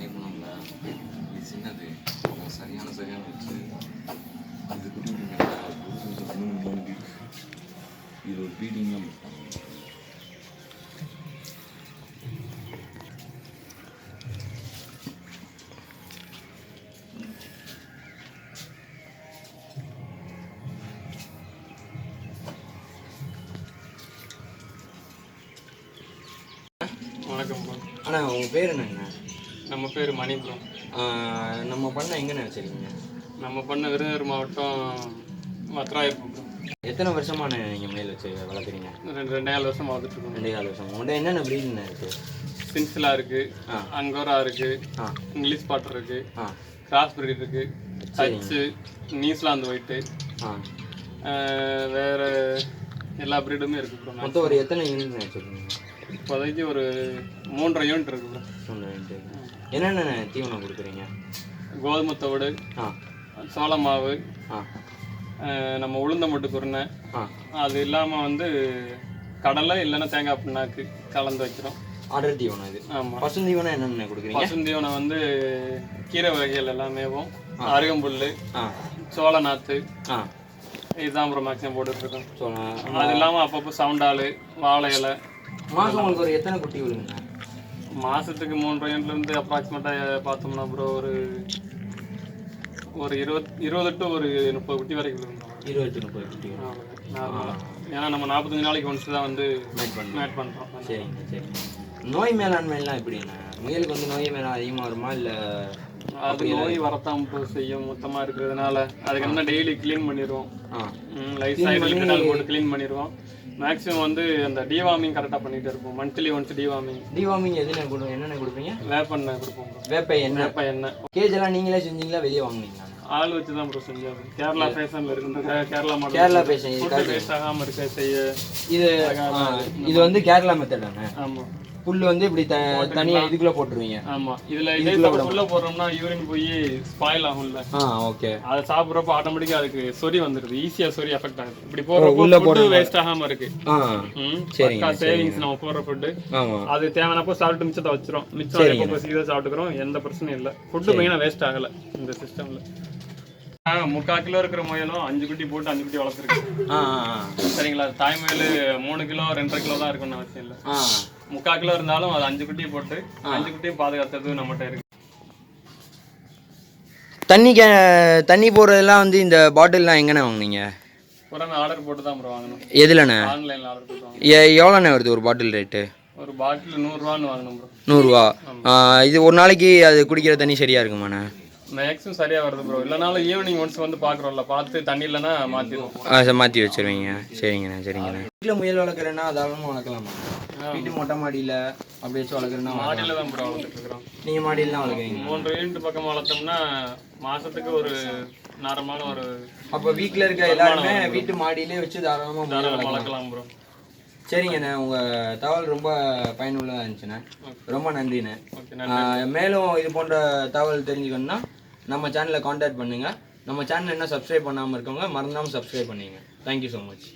பார்த்தீங்களா இது சின்னது. சரியான சரியான வச்சு இது இது ஒரு பீடிங்லாம் பண்ணுவாங்க வணக்கம் அண்ணா உங்கள் பேர் என்னங்கண்ணா நம்ம பேர் மணி ப்ரோ ஆஹ் நம்ம பண்ண எங்கண்ணா வச்சுருக்கீங்க நம்ம பண்ண விருதுநகர் மாவட்டம் வத்ராயிருப்பு ப்ரோ எத்தனை வருஷமான நீங்கள் மேல் வச்சு வளர்க்குறீங்க? ரெண்டு ரெண்டாயிரம் வருஷம் வளர்த்துட்டு இருக்கோம் ரெண்டே கால வருஷம். உங்கள்கிட்ட என்னென்ன ப்ரீடுண்ணா இருக்குது சின்சிலா இருக்கு ஆ. அங்கோரா இருக்கு ஆ. இங்கிலீஷ் பாட்டர் இருக்கு ஆ. கிராஸ் பிரீட் இருக்கு ஹச்சு நியூசிலாந்து ஒயிட்டு வேற எல்லா பிரீடுமே இருக்கு ப்ரோ மொத்தம் ஒரு எத்தனை யூனிட் வச்சுருக்கீங்க இப்போதைக்கு ஒரு மூன்றரை யூனிட் இருக்கு ப்ரோ என்னென்ன தீவனம் கொடுக்குறீங்க? கோதுமை தவிடு சோள மாவு நம்ம உளுந்த மட்டு குருணை ஆ. அது இல்லாமல் வந்து கடலை இல்லைன்னா தேங்காய் பிண்ணாக்கு கலந்து வைக்கிறோம். அடர் தீவனம் இது. ஆமாம் பசு தீவனம் என்னென்ன கொடுக்குறீங்க? பசுந்தீவனம் வந்து கீரை வகைகள் எல்லாமேவும் அருகம்புல் சோள நாற்று இதுதான் அப்புறம் மேக்ஸிமம் போட்டுட்ருக்கோம் அது இல்லாமல் அப்பப்போ சவுண்டால் வாழை இலை. மாதம் உங்களுக்கு ஒரு எத்தனை குட்டி விடுங்கண்ணா மாதத்துக்கு மூன்று யூனிட்லேருந்து அப்ராக்சிமேட்டாக பார்த்தோம்னா அப்புறம் ஒரு ஒரு இருபத் இருபது டு ஒரு முப்பது குட்டி வரைக்கும் இருந்தோம் இருபத்தி முப்பது குட்டி நார்மலாக ஏன்னா நம்ம நாற்பத்தஞ்சு நாளைக்கு ஒன்ஸ் தான் வந்து மேட் பண்ணுறோம் மேட் பண்ணுறோம் சரிங்க சரிங்க. நோய் மேலாண்மைலாம் எப்படிண்ணா முயலுக்கு வந்து நோய் மேலாம் அதிகமாக வருமா? இல்லை அது நோய் வரத்தான் செய்யும் மொத்தமாக இருக்கிறதுனால அதுக்கு என்ன டெய்லி க்ளீன் பண்ணிடுவோம் லைஃப் சைடு போட்டு க்ளீன் பண்ணிடுவோம் மேக்ஸிமம் வந்து அந்த டிவார்மிங் கரெக்டாக பண்ணிட்டு இருப்போம். மந்த்லி ஒன்ஸ் டிவார்மிங் டிவார்மிங் எதுன்னு கொடு என்னென்ன கொடுப்பீங்க? வேப்பெண்ணை கொடுப்போம். வேப்ப எண்ணெய். வேப்ப எண்ணெய். கேஜ் எல்லாம் நீங்களே செஞ்சீங்களா வெளியே வாங்குனீங்களா? ஆள் வச்சு தான் ப்ரோ செஞ்சது. கேரளா ஃபேஷனில் இருக்கு Kerala model Kerala fashion food waste ஆகாமல் இருக்க செய்ய இது இது வந்து கேரளா மெத்தடாண்ணே ஆமாம் புல் வந்து இப்படி த தனியாக இதுக்குள்ளே போட்டுருவீங்க. ஆமாம் இதில் இதே உள்ள போடுறோம்னா யூரின் போய் ஸ்பாயில் ஆகும்ல. ஆ ஓகே அதை சாப்பிட்றப்போ ஆட்டோமேட்டிக்காக அதுக்கு சொறி வந்துடுது ஈஸியாக சொறி எஃபெக்ட் ஆகுது. இப்படி போடுறப்போ ஃபுட்டு வேஸ்ட் ஆகாமல் இருக்கு. ஆ பக்கா சேவிங்ஸ் நம்ம போடுற ஃபுட்டு ஆமாம் அது தேவையானப்போ சாப்பிட்டு மிச்சத்தை வச்சிரும். மிச்சம் எப்போ பசிக்குதோ சாப்பிட்டுக்கிறோம் எந்த பிரச்சனையும் இல்லை. ஃபுட்டு மெயினாக வேஸ்ட் ஆகலை இந்த சிஸ்டமில் முக்கால் கிலோ இருக்கிற முயலும் அஞ்சு குட்டி போட்டு அஞ்சு குட்டி வளர்த்துருக்கு. சரிங்களா? தாய் முயல் மூணு கிலோ ரெண்டரை கிலோ தான் இருக்கும்னு அவசியம் இல்லை. முக்கால் கிலோ இருந்தாலும் அது அஞ்சு குட்டியை போட்டு அஞ்சு குட்டியும் பாதுகாத்தது நம்மகிட்ட இருக்கு. தண்ணி கே தண்ணி போடுறதெல்லாம் வந்து இந்த பாட்டில்லாம் எங்கண்ணே வாங்குனீங்க? புறமே ஆர்டர் போட்டு தான் ப்ரோ வாங்கணும். எதுலண்ணே? ஆன்லைனில் ஆர்டர் போட்டு எ எவ்வளோண்ணே வருது ஒரு பாட்டில் ரேட்டு ஒரு பாட்டில் நூறுரூவான்னு வாங்கணும் ப்ரோ நூறுரூவா? இது ஒரு நாளைக்கு அது குடிக்கிற தண்ணி சரியாக இருக்குமாண்ணே? மேக்ஸும் சரியாக வருது ப்ரோ இல்லைனாலும் ஈவினிங் ஒன்ஸ் வந்து பார்க்குறோம்ல பார்த்து தண்ணி இல்லைன்னா மாற்றிடுவோம் ஆ மாற்றி வச்சிருவீங்க. சரிங்கண்ணே சரிங்கண்ணே. வீட்டில் முயல் வளர்க்குறேன்னா தாராளமாக வளர்க்கலாமா? வீட்டு மொட்டை மாடியில் அப்படி வச்சு வளர்க்குறேன்னா மாடியில் தான் ப்ரோ வளர்த்துட்டு இருக்கிறோம் நீங்கள் மாடியில் தான் வளர்க்குறீங்க மூன்று யூனிட் பக்கம் வளர்த்தோம்னா மாசத்துக்கு ஒரு நார்மலான ஒரு அப்போ வீட்டில் இருக்க எல்லாருமே வீட்டு மாடியிலே வச்சு தாராளமாக தாராளமாக வளர்க்கலாம். ப்ரோ. சரிங்கண்ணே உங்கள் தகவல் ரொம்ப பயனுள்ளதாக இருந்துச்சுண்ணே. ரொம்ப நன்றிண்ணே. மேலும் இது போன்ற தகவல் தெரிஞ்சுக்கணும்னா நம்ம சேனலை காண்டாக்ட் பண்ணுங்கள் நம்ம சேனல் என்ன சப்ஸ்கிரைப் பண்ணாமல் இருக்கவங்க மறந்தாமல் சப்ஸ்கிரைப் பண்ணுங்க தேங்க்யூ ஸோ மச்